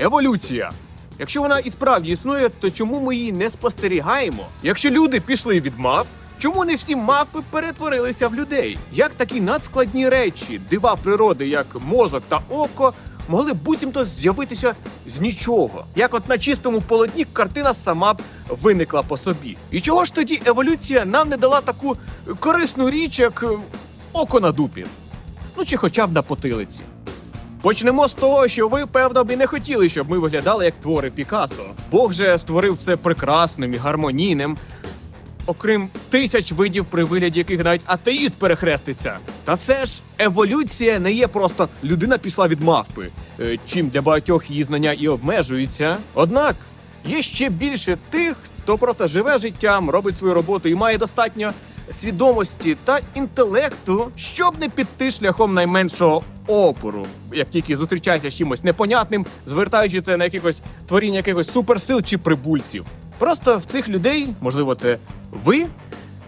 Еволюція. Якщо вона і справді існує, то чому ми її не спостерігаємо? Якщо люди пішли від мав, чому не всі мавпи перетворилися в людей? Як такі надскладні речі, дива природи, як мозок та око, могли буцімто з'явитися з нічого? Як от на чистому полотні картина сама б виникла по собі. І чого ж тоді еволюція нам не дала таку корисну річ, як око на дупі? Ну чи хоча б на потилиці? Почнемо з того, що ви, певно, б і не хотіли, щоб ми виглядали як твори Пікассо. Бог же створив все прекрасним і гармонійним, окрім тисяч видів, при вигляді яких навіть атеїст перехреститься. Та все ж, еволюція не є просто людина пішла від мавпи, е, чим для багатьох її знання і обмежуються. Однак є ще більше тих, хто просто живе життям, робить свою роботу і має достатньо свідомості та інтелекту, щоб не піти шляхом найменшого опору, як тільки зустрічається з чимось непонятним, звертаючи це на якихось творіння якихось суперсил чи прибульців. Просто в цих людей, можливо, це ви,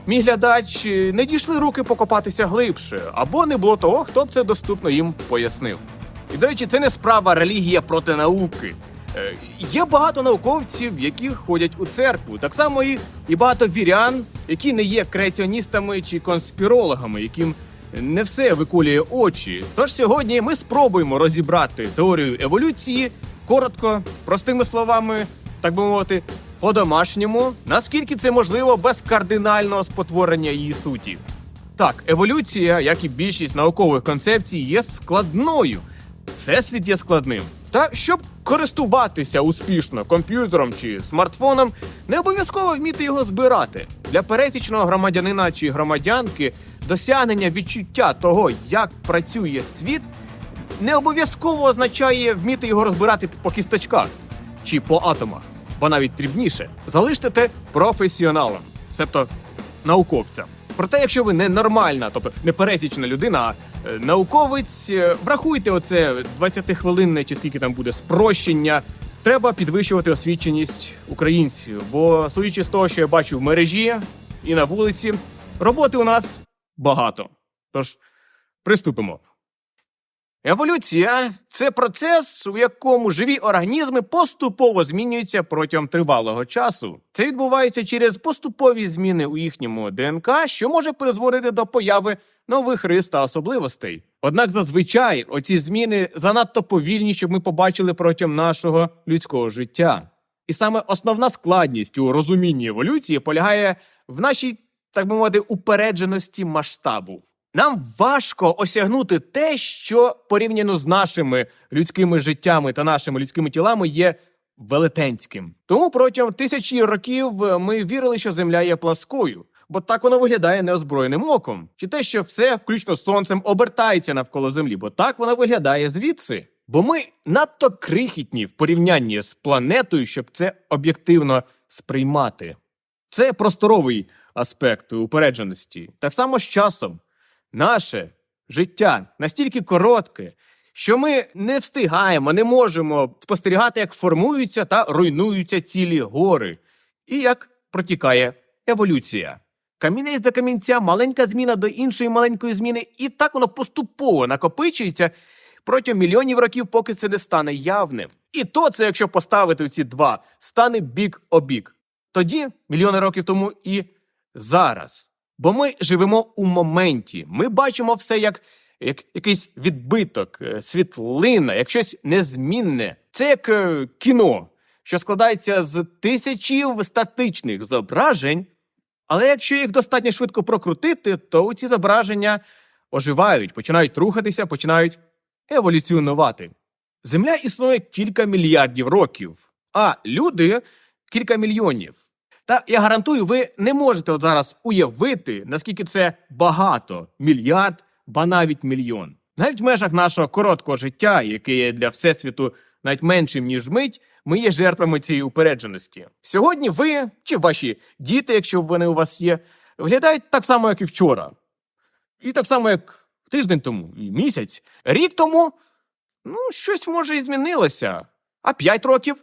мій глядач, не дійшли руки покопатися глибше, або не було того, хто б це доступно їм пояснив. І, до речі, це не справа релігія проти науки. Е, Є багато науковців, які ходять у церкву, так само і, і багато вірян, які не є креаціоністами чи конспірологами, яким не все виколює очі. Тож сьогодні ми спробуємо розібрати теорію еволюції коротко, простими словами, так би мовити, по-домашньому, наскільки це можливо без кардинального спотворення її суті. Так, еволюція, як і більшість наукових концепцій, є складною. Всесвіт є складним. Та щоб користуватися успішно комп'ютером чи смартфоном, не обов'язково вміти його збирати. Для пересічного громадянина чи громадянки досягнення відчуття того, як працює світ, не обов'язково означає вміти його розбирати по кісточках чи по атомах, бо навіть дрібніше. Залиште те професіоналам, себто науковцям. Проте, якщо ви не нормальна, тобто не пересічна людина, а науковець, е, врахуйте оце 20-хвилинне чи скільки там буде спрощення. Треба підвищувати освіченість українців, бо судячи з того, що я бачу в мережі і на вулиці, роботи у нас багато. Тож приступимо. Еволюція це процес, у якому живі організми поступово змінюються протягом тривалого часу. Це відбувається через поступові зміни у їхньому ДНК, що може призводити до появи нових рис та особливостей. Однак зазвичай оці зміни занадто повільні, щоб ми побачили протягом нашого людського життя. І саме основна складність у розумінні еволюції полягає в нашій, так би мовити, упередженості масштабу. Нам важко осягнути те, що порівняно з нашими людськими життями та нашими людськими тілами є велетенським. Тому протягом тисячі років е, ми вірили, що Земля є пласкою, бо так воно виглядає неозброєним оком. Чи те, що все, включно сонцем, обертається навколо Землі, бо так воно виглядає звідси. Бо ми надто крихітні в порівнянні з планетою, щоб це об'єктивно сприймати. Це просторовий аспект упередженості. Так само з часом. Наше життя настільки коротке, що ми не встигаємо, не можемо спостерігати, як формуються та руйнуються цілі гори, і як протікає еволюція. Камінець до камінця, маленька зміна до іншої маленької зміни, і так воно поступово накопичується протягом мільйонів років, поки це не стане явним. І то це, якщо поставити ці два, стане бік о бік. Тоді, мільйони років тому і зараз. Бо ми живемо у моменті. Ми бачимо все як, як якийсь відбиток, е, світлина, як щось незмінне. Це як е, кіно, що складається з тисячів статичних зображень. Але якщо їх достатньо швидко прокрутити, то ці зображення оживають, починають рухатися, починають еволюціонувати. Земля існує кілька мільярдів років, а люди кілька мільйонів. Та я гарантую, ви не можете от зараз уявити, наскільки це багато мільярд, ба навіть мільйон. Навіть в межах нашого короткого життя, яке є для всесвіту навіть меншим ніж мить, ми є жертвами цієї упередженості. Сьогодні ви чи ваші діти, якщо вони у вас є, виглядають так само, як і вчора, і так само, як тиждень тому, і місяць, рік тому. Ну, щось може і змінилося. А 5 років?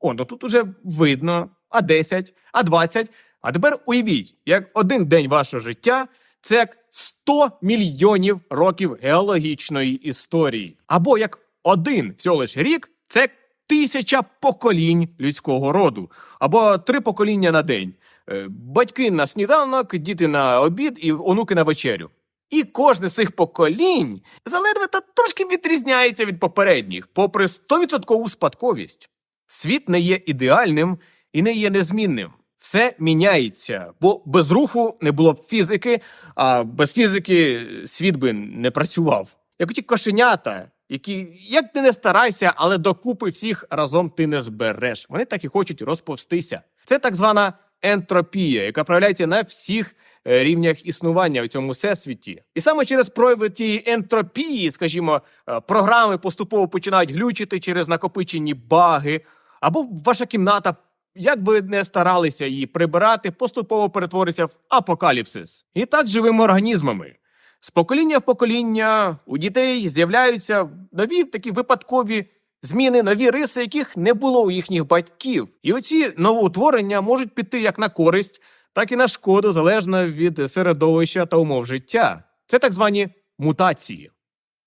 О, ну тут уже видно, а 10, а 20. А тепер уявіть, як один день вашого життя це як 100 мільйонів років геологічної історії. Або як один всього лиш рік це тисяча поколінь людського роду або три покоління на день. Е, Батьки на сніданок, діти на обід і онуки на вечерю. І кожне з цих поколінь заледве та трошки відрізняється від попередніх, попри 100% спадковість. Світ не є ідеальним і не є незмінним. Все міняється, бо без руху не було б фізики, а без фізики світ би не працював. Як ті кошенята, які, як ти не старайся, але докупи всіх разом ти не збереш. Вони так і хочуть розповстися. Це так звана ентропія, яка проявляється на всіх е, рівнях існування у цьому всесвіті. І саме через прояви тієї ентропії, скажімо, е, програми поступово починають глючити через накопичені баги, або ваша кімната, як би не старалися її прибирати, поступово перетвориться в апокаліпсис. І так живими організмами. З покоління в покоління у дітей з'являються нові такі випадкові зміни, нові риси, яких не було у їхніх батьків. І оці новоутворення можуть піти як на користь, так і на шкоду, залежно від середовища та умов життя. Це так звані мутації.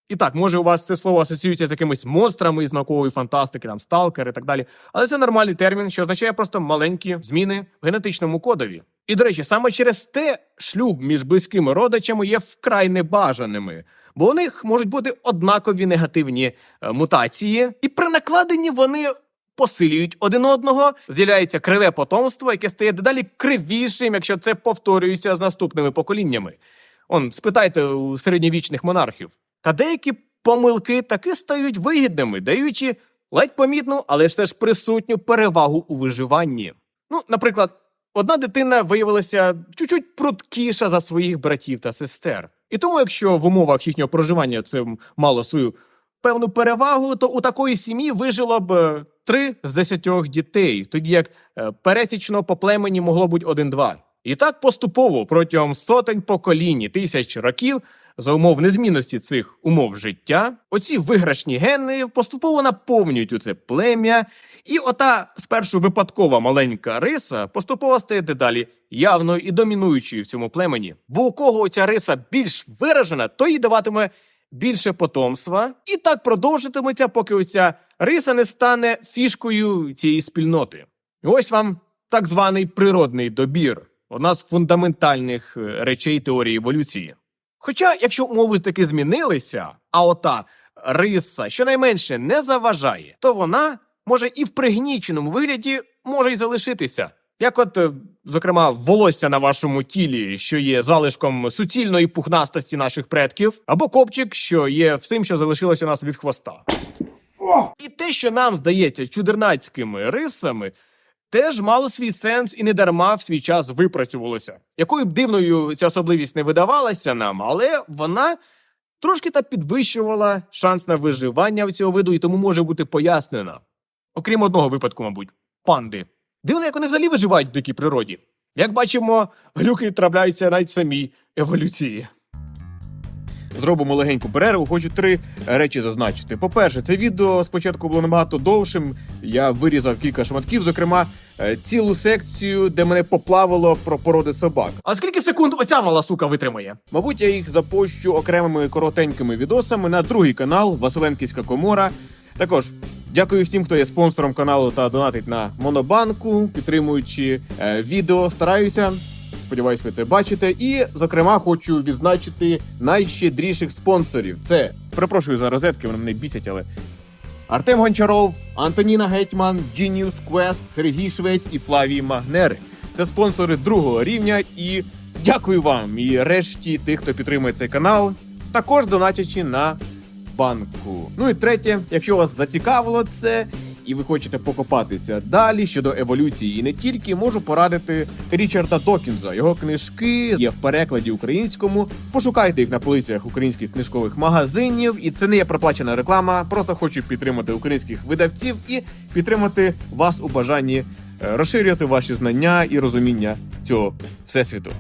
І так, може, у вас це слово асоціюється з якимись монстрами із наукової фантастики, там сталкер і так далі. Але це нормальний термін, що означає просто маленькі зміни в генетичному кодові. І до речі, саме через те шлюб між близькими родичами є вкрай небажаними, бо у них можуть бути однакові негативні е, мутації, і при накладенні вони посилюють один одного, з'являється криве потомство, яке стає дедалі кривішим, якщо це повторюється з наступними поколіннями. Он, спитайте у середньовічних монархів. Та деякі помилки таки стають вигідними, даючи ледь помітну, але все ж присутню перевагу у виживанні. Ну, наприклад, одна дитина виявилася чуть-чуть пруткіша за своїх братів та сестер. І тому, якщо в умовах їхнього проживання це мало свою певну перевагу, то у такої сім'ї вижило б е, три з десятьох дітей, тоді як е, пересічно по племені могло бути один-два. І так поступово протягом сотень поколінь тисяч років, за умов незмінності цих умов життя, оці виграшні гени поступово наповнюють у це плем'я, і ота спершу випадкова маленька риса поступово стає дедалі явною і домінуючою в цьому племені. Бо у кого ця риса більш виражена, то їй даватиме більше потомства, і так продовжитиметься, поки оця риса не стане фішкою цієї спільноти. Ось вам так званий природний добір, одна з фундаментальних е, речей теорії еволюції. Хоча, якщо умови таки змінилися, а ота риса щонайменше не заважає, то вона може і в пригніченому вигляді може й залишитися. Як от, е, зокрема, волосся на вашому тілі, що є залишком суцільної пухнастості наших предків, або копчик, що є всім, що залишилося у нас від хвоста. І те, що нам здається чудернацькими рисами, теж мало свій сенс і не дарма в свій час випрацювалося. Якою б дивною ця особливість не видавалася нам, але вона трошки та підвищувала шанс на виживання в цього виду і тому може бути пояснена. Окрім одного випадку, мабуть, панди. Дивно, як вони взагалі виживають в дикій природі. Як бачимо, глюки трапляються навіть в самій еволюції. Зробимо легеньку перерву. Хочу три речі зазначити. По-перше, це відео спочатку було набагато довшим. Я вирізав кілька шматків, зокрема, е, цілу секцію, де мене поплавило про породи собак. А скільки секунд оця мала сука витримає? Мабуть, я їх запощу окремими коротенькими відосами на другий канал Василенківська комора. Також дякую всім, хто є спонсором каналу та донатить на Монобанку, підтримуючи е, відео. Стараюся. Сподіваюсь, ви це бачите. І, зокрема, хочу відзначити найщедріших спонсорів. Це перепрошую за розетки, вони мене бісять, але Артем Гончаров, Антоніна Гетьман, Genius Quest, Сергій Швець і Флавій Магнери. Це спонсори другого рівня. І дякую вам і решті тих, хто підтримує цей канал, також донатячи на банку. Ну і третє, якщо вас зацікавило це. І ви хочете покопатися далі щодо еволюції, і не тільки можу порадити Річарда Докінза. Його книжки є в перекладі українському. Пошукайте їх на полицях українських книжкових магазинів. І це не є проплачена реклама. Просто хочу підтримати українських видавців і підтримати вас у бажанні е, розширювати ваші знання і розуміння цього всесвіту.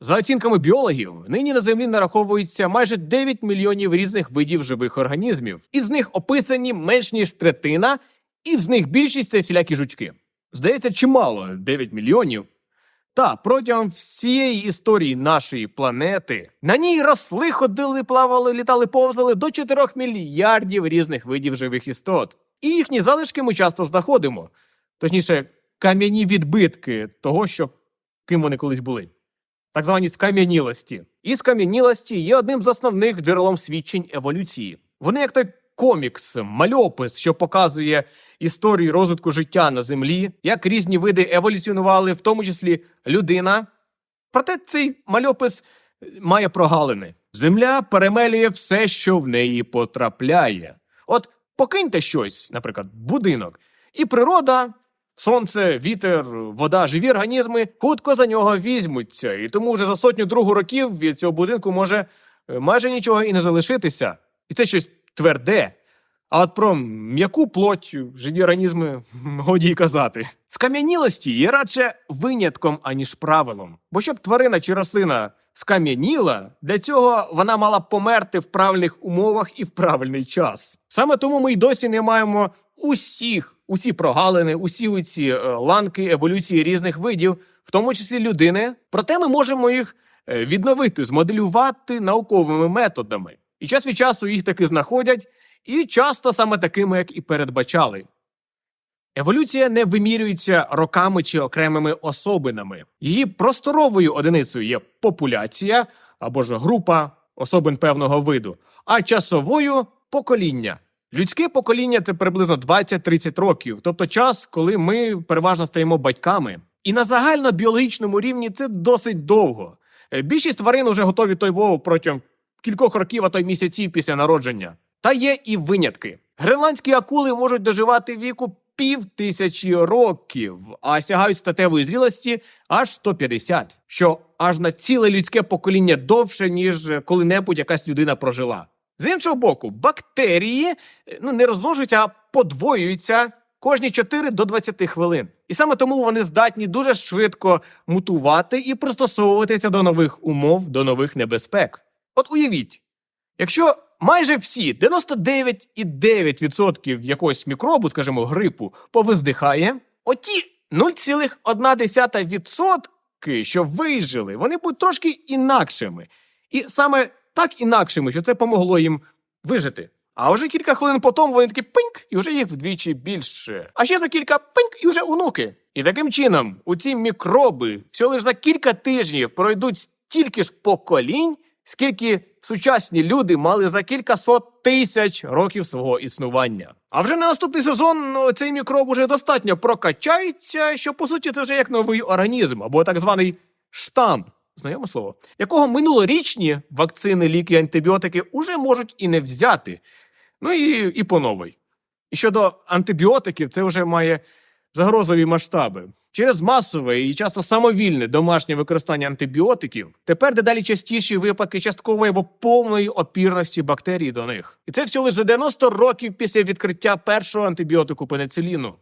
За оцінками біологів, нині на землі нараховується майже 9 мільйонів різних видів живих організмів. Із них описані менш ніж третина, і з них більшість це всілякі жучки. Здається, чимало 9 мільйонів. Та протягом всієї історії нашої планети на ній росли, ходили, плавали, літали, повзали до 4 мільярдів різних видів живих істот. І їхні залишки ми часто знаходимо. Точніше, кам'яні відбитки того, що ким вони колись були. Так звані скам'янілості. І скам'янілості є одним з основних джерелом свідчень еволюції. Вони як той комікс, мальопис, що показує історію розвитку життя на землі, як різні види еволюціонували, в тому числі людина. Проте цей мальопис має прогалини. Земля перемелює все, що в неї потрапляє. От покиньте щось, наприклад, будинок, і природа, сонце, вітер, вода, живі організми хутко за нього візьмуться. І тому вже за сотню другу років від цього будинку може е, майже нічого і не залишитися. І це щось тверде. А от про м'яку плоть, живі організми годі й казати. Скам'янілості є радше винятком, аніж правилом. Бо щоб тварина чи рослина скам'яніла, для цього вона мала померти в правильних умовах і в правильний час. Саме тому ми й досі не маємо усіх, усі прогалини, усі ці е, ланки еволюції різних видів, в тому числі людини. Проте ми можемо їх е, відновити, змоделювати науковими методами. І час від часу їх таки знаходять, і часто саме такими, як і передбачали. Еволюція не вимірюється роками чи окремими особинами. Її просторовою одиницею є популяція або ж група особин певного виду, а часовою покоління. Людське покоління це приблизно 20-30 років, тобто час, коли ми переважно стаємо батьками. І на загальнобіологічному рівні це досить довго. Е, Більшість тварин вже готові той вову протягом кількох років, а то й місяців після народження. Та є і винятки. Гренландські акули можуть доживати віку пів тисячі років, а сягають статевої зрілості аж 150, що аж на ціле людське покоління довше, ніж коли-небудь якась людина прожила. З іншого боку, бактерії е, ну, не розмножуються, а подвоюються кожні 4 до 20 хвилин. І саме тому вони здатні дуже швидко мутувати і пристосовуватися до нових умов, до нових небезпек. От уявіть, якщо майже всі 99,9% якогось мікробу, скажімо, грипу, повиздихає, оті 0,1%, що вижили, вони будуть трошки інакшими. І саме так інакшими, що це помогло їм вижити. А вже кілька хвилин по тому вони такі пиньк, і вже їх вдвічі більше. А ще за кілька пиньк, і вже онуки. І таким чином, у ці мікроби всього лише за кілька тижнів пройдуть стільки ж поколінь, скільки сучасні люди мали за кілька сот тисяч років свого існування. А вже на наступний сезон ну, цей мікроб уже достатньо прокачається, що по суті це вже як новий організм, або так званий штам. Знайоме слово, якого минулорічні вакцини, ліки, антибіотики уже можуть і не взяти. Ну і, і по новій. І щодо антибіотиків, це вже має загрозливі масштаби. Через масове і часто самовільне домашнє використання антибіотиків тепер дедалі частіші випадки часткової або повної опірності бактерій до них. І це всього лише за 90 років після відкриття першого антибіотику пенициліну.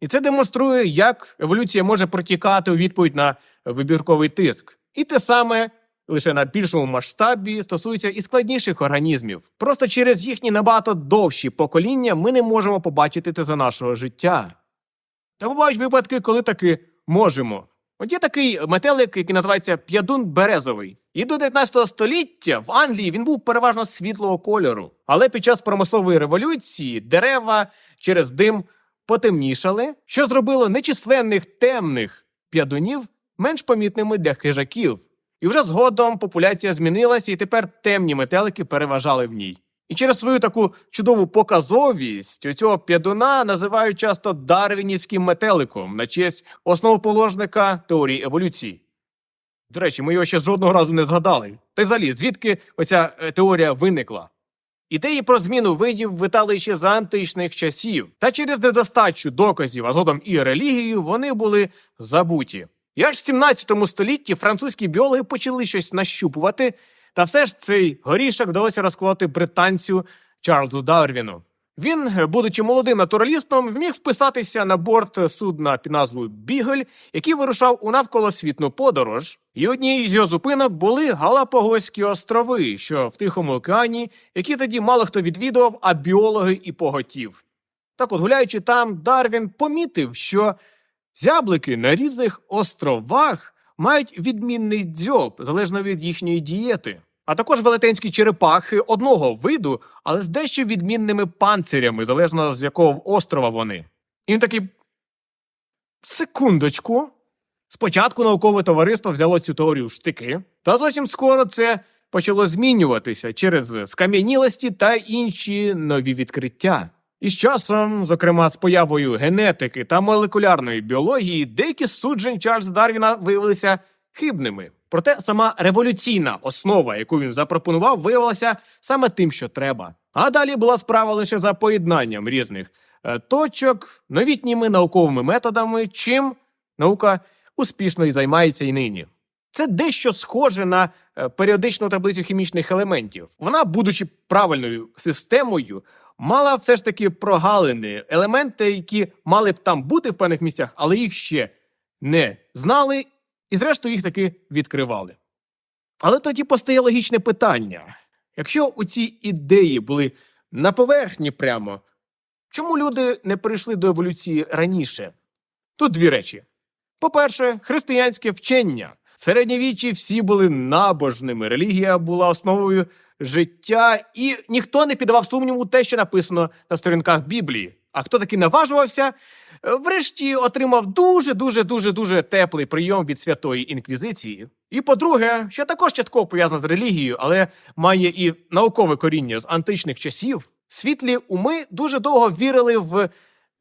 І це демонструє, як еволюція може протікати у відповідь на вибірковий тиск. І те саме лише на більшому масштабі стосується і складніших організмів. Просто через їхні набагато довші покоління ми не можемо побачити це за нашого життя. Та бувають випадки, коли таки можемо. От є такий метелик, який називається п'ядун березовий. І до 19 століття в Англії він був переважно світлого кольору. Але під час промислової революції дерева через дим потемнішали, що зробило нечисленних темних п'ядунів менш помітними для хижаків. І вже згодом популяція змінилася, і тепер темні метелики переважали в ній. І через свою таку чудову показовість цього п'ядуна називають часто дарвінівським метеликом на честь основоположника теорії еволюції. До речі, ми його ще жодного разу не згадали. Та й взагалі, звідки оця е, теорія виникла? Ідеї про зміну видів витали ще з античних часів, та через недостачу доказів, а згодом і релігію, вони були забуті. І аж в 17 столітті французькі біологи почали щось нащупувати, та все ж цей горішок вдалося розклати британцю Чарльзу Дарвіну. Він, будучи молодим натуралістом, вміг вписатися на борт судна під назвою Бігль, який вирушав у навколосвітну подорож. І однією з його зупинок були Галапагоські острови, що в Тихому океані, які тоді мало хто відвідував, а біологи і поготів. Так от, гуляючи там, Дарвін помітив, що зяблики на різних островах мають відмінний дзьоб, залежно від їхньої дієти. А також велетенські черепахи одного виду, але з дещо відмінними панцирями, залежно з якого острова вони. І він такий. Секундочку. Спочатку наукове товариство взяло цю теорію в штики, та зовсім скоро це почало змінюватися через скам'янілості та інші нові відкриття. І з часом, зокрема з появою генетики та молекулярної біології, деякі з суджень Чарльза Дарвіна виявилися хибними. Проте сама революційна основа, яку він запропонував, виявилася саме тим, що треба. А далі була справа лише за поєднанням різних е, точок, новітніми науковими методами, чим наука успішно і займається і нині. Це дещо схоже на е, періодичну таблицю хімічних елементів. Вона, будучи правильною системою, мала все ж таки прогалини, елементи, які мали б там бути в певних місцях, але їх ще не знали, і зрештою їх таки відкривали. Але тоді постає логічне питання: якщо у ці ідеї були на поверхні прямо, чому люди не прийшли до еволюції раніше? Тут дві речі. По-перше, християнське вчення. В середньовіччі всі були набожними, релігія була основою життя, і ніхто не піддавав сумніву те, що написано на сторінках Біблії. А хто таки наважувався, е, врешті отримав дуже дуже дуже дуже теплий прийом від святої інквізиції. І по-друге, що також частково пов'язано з релігією, але має і наукове коріння з античних часів. Світлі уми дуже довго вірили в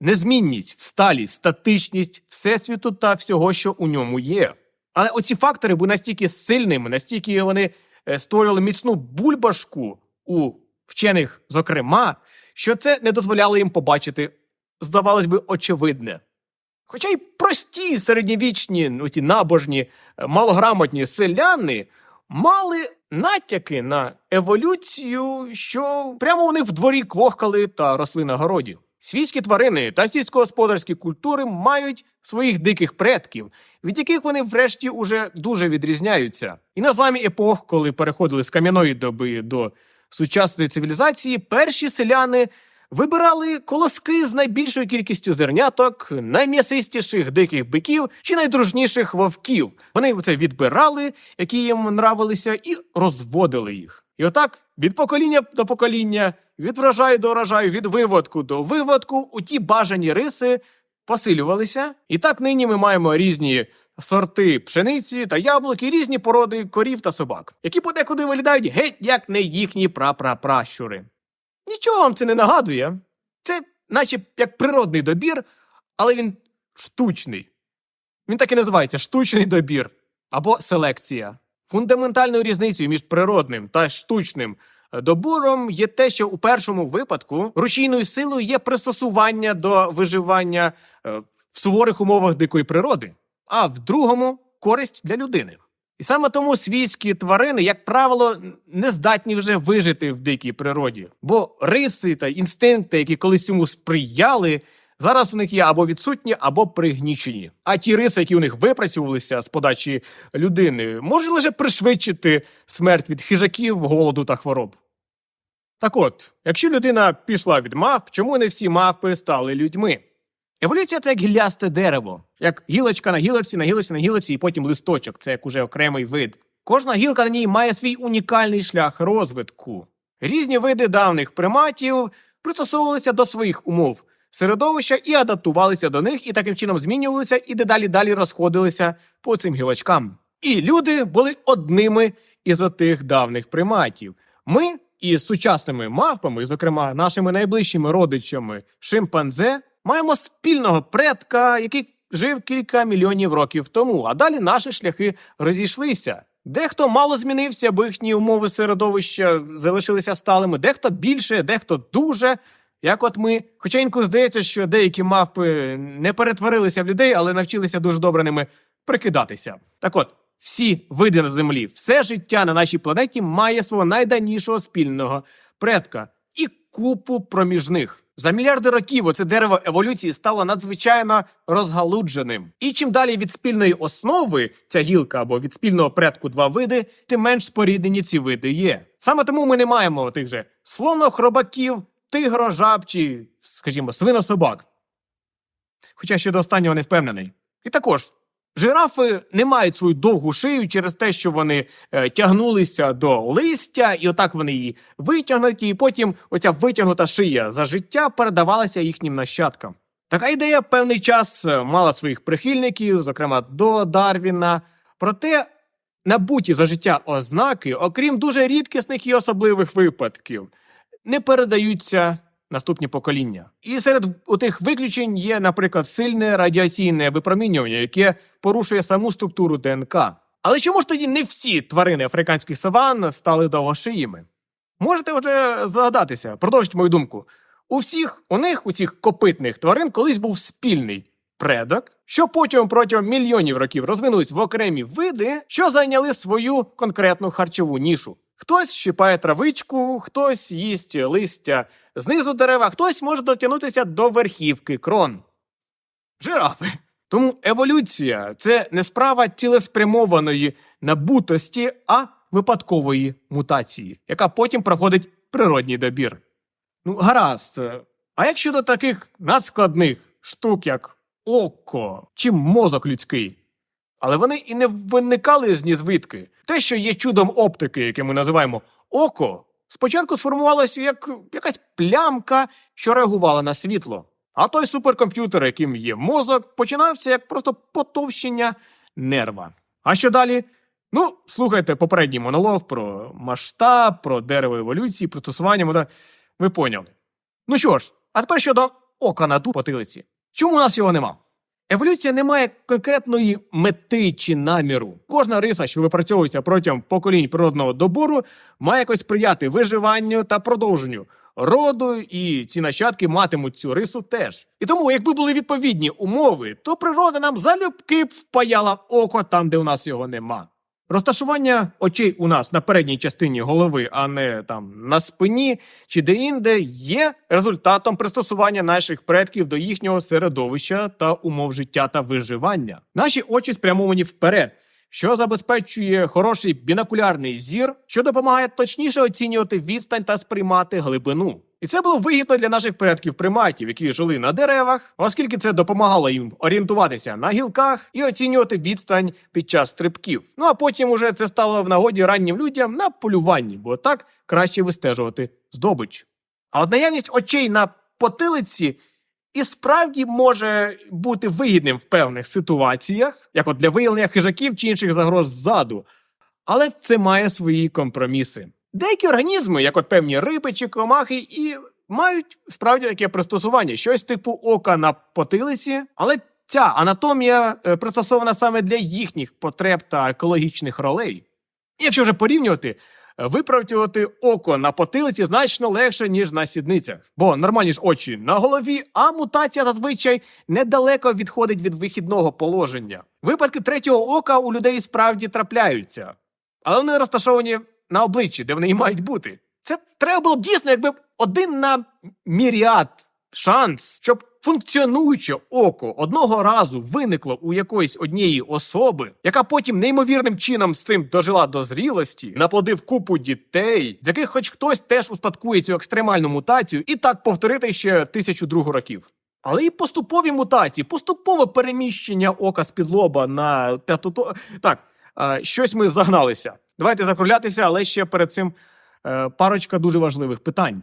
незмінність, в сталість, статичність всесвіту та всього, що у ньому є. Але оці фактори були настільки сильними, настільки вони створювали міцну бульбашку у вчених, зокрема, що це не дозволяло їм побачити, здавалось би, очевидне. Хоча й прості середньовічні, ну, ті набожні, е, малограмотні селяни мали натяки на еволюцію, що прямо у них в дворі квохкали та росли на городі. Свійські тварини та сільськогосподарські культури мають своїх диких предків, від яких вони врешті уже дуже відрізняються. І на зламі епох, коли переходили з кам'яної доби до сучасної цивілізації, перші селяни вибирали колоски з найбільшою кількістю зерняток, найм'ясистіших диких биків чи найдружніших вовків. Вони це відбирали, які їм нравилися, і розводили їх. І отак від покоління до покоління, від врожаю до врожаю, від виводку до виводку, у ті бажані риси посилювалися. І так нині ми маємо різні сорти пшениці та яблук і різні породи корів та собак, які подекуди виглядають геть як не їхні прапрапращури. Нічого вам це не нагадує. Це наче як природний добір, але він штучний. Він так і називається штучний добір або селекція. Фундаментальною різницею між природним та штучним добором є те, що у першому випадку рушійною силою є пристосування до виживання е, в суворих умовах дикої природи, а в другому користь для людини. І саме тому свійські тварини, як правило, не здатні вже вижити в дикій природі, бо риси та інстинкти, які колись цьому сприяли, зараз у них є або відсутні, або пригнічені. А ті риси, які у них випрацьовувалися з подачі людини, можуть лише пришвидшити смерть від хижаків, голоду та хвороб. Так от, якщо людина пішла від мавп, чому не всі мавпи стали людьми? Еволюція це як гіллясте дерево, як гілочка на гілочці, на гілочці, на гілочці, і потім листочок це як уже окремий вид. Кожна гілка на ній має свій унікальний шлях розвитку. Різні види давних приматів пристосовувалися до своїх умов середовища і адаптувалися до них, і таким чином змінювалися і дедалі далі розходилися по цим гілочкам. І люди були одними із отих давних приматів. Ми із сучасними мавпами, зокрема нашими найближчими родичами шимпанзе, маємо спільного предка, який жив кілька мільйонів років тому, а далі наші шляхи розійшлися. Дехто мало змінився, бо їхні умови середовища залишилися сталими, дехто більше, дехто дуже. Як от ми, хоча інколи здається, що деякі мавпи не перетворилися в людей, але навчилися дуже добре ними прикидатися. Так от, всі види на землі, все життя на нашій планеті має свого найдавнішого спільного предка і купу проміжних. За мільярди років оце дерево еволюції стало надзвичайно розгалудженим. І чим далі від спільної основи ця гілка або від спільного предку два види, тим менш споріднені ці види є. Саме тому ми не маємо тих же слонохробаків, тигрожаб чи, скажімо, свинособак. Хоча щодо останнього не впевнений. І також Жирафи не мають свою довгу шию через те, що вони е, тягнулися до листя, і отак вони її витягнуті, і потім оця витягнута шия за життя передавалася їхнім нащадкам. Така ідея певний час е, мала своїх прихильників, зокрема до Дарвіна. Проте набуті за життя ознаки, окрім дуже рідкісних і особливих випадків, не передаються наступні покоління. І серед тих виключень є, наприклад, сильне радіаційне випромінювання, яке порушує саму структуру ДНК. Але чому ж тоді не всі тварини африканських саван стали довгошиїми? Можете вже здогадатися, продовжіть мою думку. У всіх у них, у цих копитних тварин, колись був спільний предок, що потім протягом мільйонів років розвинулись в окремі види, що зайняли свою конкретну харчову нішу. Хтось щипає травичку, хтось їсть листя знизу дерева, хтось може дотягнутися до верхівки крон. Жирафи. Тому еволюція це не справа цілеспрямованої набутості, а випадкової мутації, яка потім проходить природній добір. Ну, гаразд. А як щодо таких надскладних штук, як око чи мозок людський? Але вони і не виникали з нізвідки. Те, що є чудом оптики, яке ми називаємо око, спочатку сформувалося як якась плямка, що реагувала на світло. А той суперкомп'ютер, яким є мозок, починався як просто потовщення нерва. А що далі? Ну, слухайте попередній монолог про масштаб, про дерево еволюції, про стосування. мода- Ви поняли. Ну що ж, а тепер щодо ока на ту потилиці. Чому у нас його нема? Еволюція не має конкретної мети чи наміру. Кожна риса, що випрацьовується протягом поколінь природного добору, має якось сприяти виживанню та продовженню роду, і ці нащадки матимуть цю рису теж. І тому, якби були відповідні умови, то природа нам залюбки впаяла око там, де у нас його нема. Розташування очей у нас на передній частині голови, а не там на спині чи де-інде, є результатом пристосування наших предків до їхнього середовища та умов життя та виживання. Наші очі спрямовані вперед, що забезпечує хороший бінокулярний зір, що допомагає точніше оцінювати відстань та сприймати глибину. І це було вигідно для наших предків приматів, які жили на деревах, оскільки це допомагало їм орієнтуватися на гілках і оцінювати відстань під час стрибків. Ну а потім уже це стало в нагоді раннім людям на полюванні, бо так краще вистежувати здобич. А от наявність очей на потилиці і справді може бути вигідним в певних ситуаціях, як от для виявлення хижаків чи інших загроз ззаду. Але це має свої компроміси. Деякі організми, як от певні риби чи комахи, і мають справді таке пристосування, щось типу ока на потилиці, але ця анатомія е, пристосована саме для їхніх потреб та екологічних ролей. Якщо вже порівнювати, випрацювати око на потилиці значно легше, ніж на сідницях, бо нормальні ж очі на голові, а мутація зазвичай недалеко відходить від вихідного положення. Випадки третього ока у людей справді трапляються, але вони розташовані на обличчі, де вони і мають бути. Це треба було б дійсно, якби один на міріад шанс, щоб функціонуюче око одного разу виникло у якоїсь однієї особи, яка потім неймовірним чином з цим дожила до зрілості, наплодив купу дітей, з яких хоч хтось теж успадкує цю екстремальну мутацію, і так повторити ще тисячу другу років. Але і поступові мутації, поступове переміщення ока з-під лоба на п'ятото. Так, е, щось ми загналися. Давайте закруглятися, але ще перед цим е, парочка дуже важливих питань.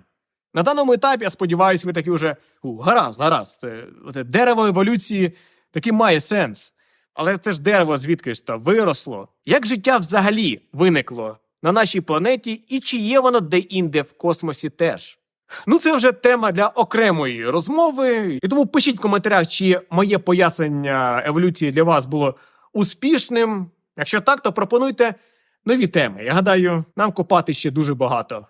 На даному етапі, я сподіваюся, ви такі вже у, гаразд, гаразд. Це, це дерево еволюції таки має сенс. Але це ж дерево звідки ж то виросло. Як життя взагалі виникло на нашій планеті, і чи є воно де-інде в космосі теж? Ну, це вже тема для окремої розмови. І тому пишіть в коментарях, чи моє пояснення еволюції для вас було успішним. Якщо так, то пропонуйте нові теми. Я гадаю, нам копати ще дуже багато.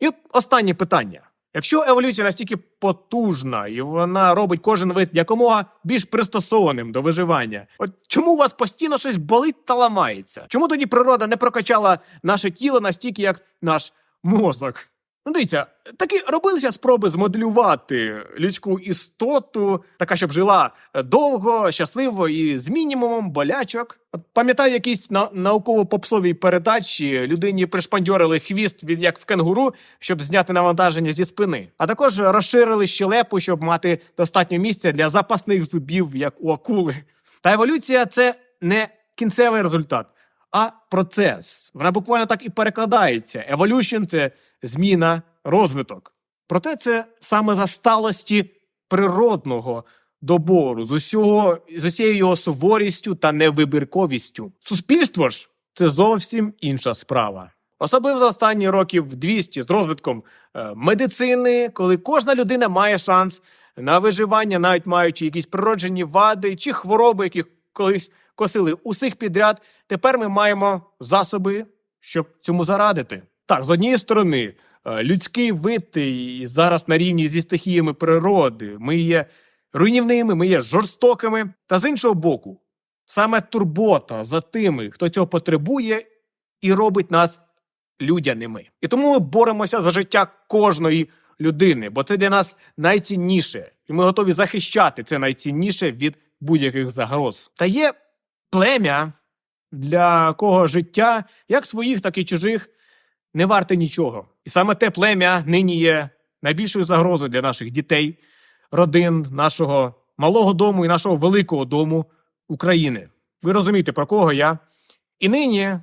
І останнє питання. Якщо еволюція настільки потужна і вона робить кожен вид якомога більш пристосованим до виживання, от чому у вас постійно щось болить та ламається? Чому тоді природа не прокачала наше тіло настільки, як наш мозок? Ну, дивіться, таки робилися спроби змоделювати людську істоту, така, щоб жила е, довго, щасливо і з мінімумом болячок. От пам'ятаю, якісь на науково-попсовій передачі людині пришпандьорили хвіст від як в кенгуру, щоб зняти навантаження зі спини. А також розширили щелепу, щоб мати достатньо місця для запасних зубів, як у акули. Та еволюція це не кінцевий результат, а процес. Вона буквально так і перекладається. Evolution – це зміна, розвиток. Проте це саме за сталості природного добору, з усього з усією його суворістю та невибірковістю. Суспільство ж це зовсім інша справа. Особливо за останні років 200 з розвитком е, медицини, коли кожна людина має шанс на виживання, навіть маючи якісь природжені вади чи хвороби, які колись косили усіх підряд. Тепер ми маємо засоби, щоб цьому зарадити. Так, з однієї сторони, е, людський вид зараз на рівні зі стихіями природи. Ми є руйнівними, ми є жорстокими. Та з іншого боку, саме турбота за тими, хто цього потребує, і робить нас людяними. І тому ми боремося за життя кожної людини, бо це для нас найцінніше, і ми готові захищати це найцінніше від будь-яких загроз. Та є плем'я, для кого життя, як своїх, так і чужих, не варте нічого. І саме те плем'я нині є найбільшою загрозою для наших дітей, родин, нашого малого дому і нашого великого дому України. Ви розумієте, про кого я? І нині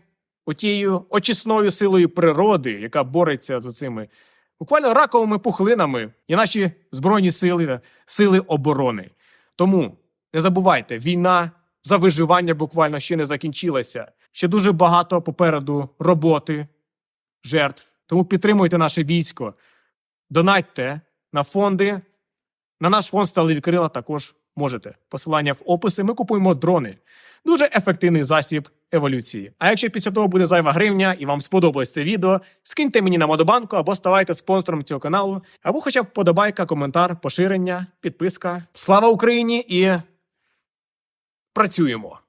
отією очисною силою природи, яка бореться з цими буквально раковими пухлинами, і наші збройні сили, сили оборони. Тому не забувайте, війна за виживання буквально ще не закінчилася. Ще дуже багато попереду роботи, жертв. Тому підтримуйте наше військо, донатьте на фонди. На наш фонд стали крила також можете. Посилання в описі. Ми купуємо дрони. Дуже ефективний засіб еволюції. А якщо після того буде зайва гривня і вам сподобалось це відео, скиньте мені на модобанку або ставайте спонсором цього каналу, або хоча б вподобайка, коментар, поширення, підписка. Слава Україні і працюємо!